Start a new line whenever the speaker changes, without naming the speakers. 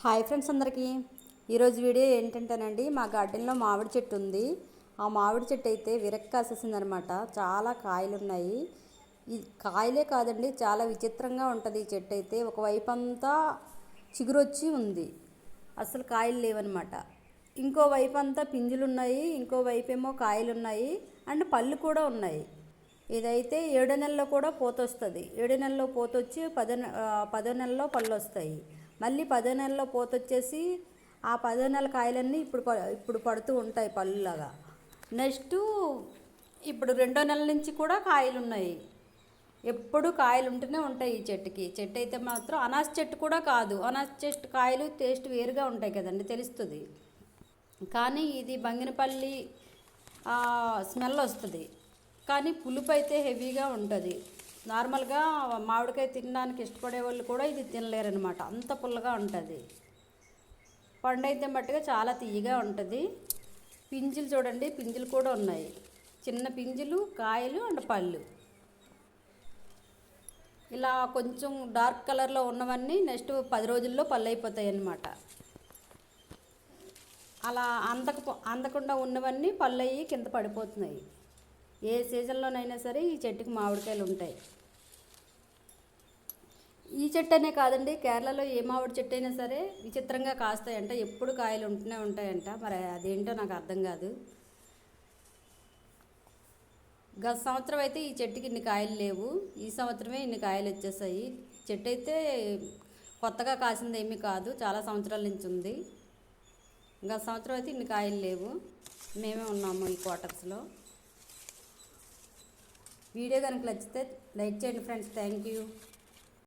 Hi friends అందరికీ. ఈరోజు video ఏంటంటేనండి మా గార్డెన్లో మామిడి చెట్టు ఉంది. ఆ మామిడి చెట్టు అయితే విరక్ కాసేసిందనమాట. చాలా కాయలు ఉన్నాయి ఈ కాయలే కాదండి చాలా విచిత్రంగా ఉంటుంది ఈ చెట్టు అయితే. ఒకవైపు అంతా చిగురొచ్చి ఉంది. అసలు కాయలు లేవన్నమాట ఇంకో వైపు అంతా పింజులు ఉన్నాయి ఇంకో వైపు ఏమో కాయలు ఉన్నాయి అండ్ పళ్ళు కూడా ఉన్నాయి. ఇదైతే ఏడో నెలలో కూడా పూత వస్తుంది ఏడో నెలలో పూత వచ్చి పదో పదో నెలలో పళ్ళు వస్తాయి మళ్ళీ పదో నెలలో పూత వచ్చేసి ఆ పదో నెల కాయలన్నీ ఇప్పుడు ఇప్పుడు పడుతూ ఉంటాయి పళ్ళులాగా. నెక్స్ట్ ఇప్పుడు రెండో నెల నుంచి కూడా కాయలు ఉన్నాయి ఎప్పుడు కాయలు ఉంటూనే ఉంటాయి ఈ చెట్టుకి. చెట్టు అయితే మాత్రం అనాస్ చెట్టు కూడా కాదు. అనాస్ చెట్టు కాయలు టేస్ట్ వేరుగా ఉంటాయి కదండి తెలుస్తుంది. కానీ ఇది బంగినపల్లి స్మెల్ వస్తుంది. కానీ పులుపు అయితే హెవీగా ఉంటుంది. నార్మల్గా మామిడికాయ తినడానికి ఇష్టపడే వాళ్ళు కూడా ఇది తినలేరనమాట అంత పుల్లగా ఉంటుంది. పండైతే మట్టుగా చాలా తీయగా ఉంటుంది. పింజులు చూడండి పింజులు కూడా ఉన్నాయి. చిన్న పింజులు కాయలు అండ్ పళ్ళు. ఇలా కొంచెం డార్క్ కలర్లో ఉన్నవన్నీ నెక్స్ట్ పది రోజుల్లో పళ్ళు అయిపోతాయి అన్నమాట అలా అందక అందకుండా ఉన్నవన్నీ పళ్ళు అయ్యి కింద పడిపోతున్నాయి. ఏ సీజన్లోనైనా సరే ఈ చెట్టుకి మామిడికాయలు ఉంటాయి. ఈ చెట్టు అనే కాదండి కేరళలో ఏ మామిడి చెట్టు అయినా సరే విచిత్రంగా కాస్తాయంట ఎప్పుడు కాయలు ఉంటూనే ఉంటాయంట. మరి అదేంటో నాకు అర్థం కాదు. గత సంవత్సరం అయితే ఈ చెట్టుకి ఇన్ని కాయలు లేవు. ఈ సంవత్సరమే ఇన్ని కాయలు వచ్చేసాయి. చెట్టు అయితే కొత్తగా కాసింది ఏమీ కాదు చాలా సంవత్సరాల నుంచి ఉంది. గత సంవత్సరం అయితే ఇన్ని కాయలు లేవు. మేమే ఉన్నాము ఈ క్వార్టర్స్లో. వీడియో కనుక నచ్చితే లైక్ చేయండి ఫ్రెండ్స్. Thank you.